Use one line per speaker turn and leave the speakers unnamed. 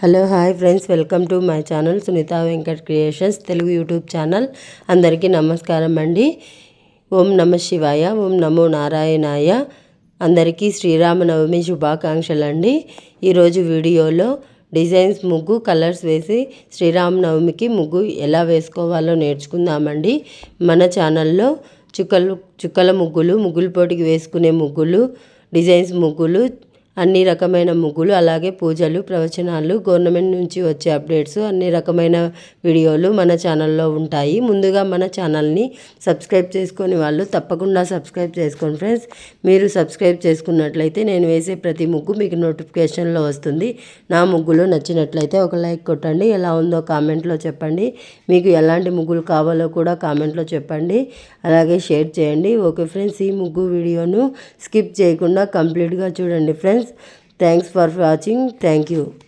Hello hi friends. Welcome to my channel Sunitha Venkat creations Telugu YouTube channel. అందరికీ నమస్కారం అండి. ఓం నమ శివాయ ఓం నమో నారాయణాయ. అందరికీ శ్రీరామనవమి శుభాకాంక్షలు అండి ఈరోజు వీడియోలో డిజైన్స్ ముగ్గు కలర్స్ వేసి శ్రీరామనవమికి ముగ్గు ఎలా వేసుకోవాలో నేర్చుకుందామండి. మన ఛానల్లో చుక్కలు చుక్కల ముగ్గులు ముగ్గులు పోటీకి వేసుకునే ముగ్గులు డిజైన్స్ ముగ్గులు అన్ని రకమైన ముగ్గులు అలాగే పూజలు ప్రవచనాలు గవర్నమెంట్ నుంచి వచ్చే అప్డేట్స్ అన్ని రకమైన వీడియోలు మన ఛానల్లో ఉంటాయి. ముందుగా మన ఛానల్ని సబ్స్క్రైబ్ చేసుకొని వాళ్ళు తప్పకుండా సబ్స్క్రైబ్ చేసుకోండి ఫ్రెండ్స్. మీరు సబ్స్క్రైబ్ చేసుకున్నట్లయితే నేను వేసే ప్రతి ముగ్గు మీకు నోటిఫికేషన్లో వస్తుంది. నా ముగ్గులు నచ్చినట్లయితే ఒక లైక్ కొట్టండి. ఎలా ఉందో కామెంట్లో చెప్పండి. మీకు ఎలాంటి ముగ్గులు కావాలో కూడా కామెంట్లో చెప్పండి. అలాగే షేర్ చేయండి. ఓకే ఫ్రెండ్స్ ఈ ముగ్గు వీడియోను స్కిప్ చేయకుండా కంప్లీట్గా చూడండి friends. guys. Thanks for watching. Thank you.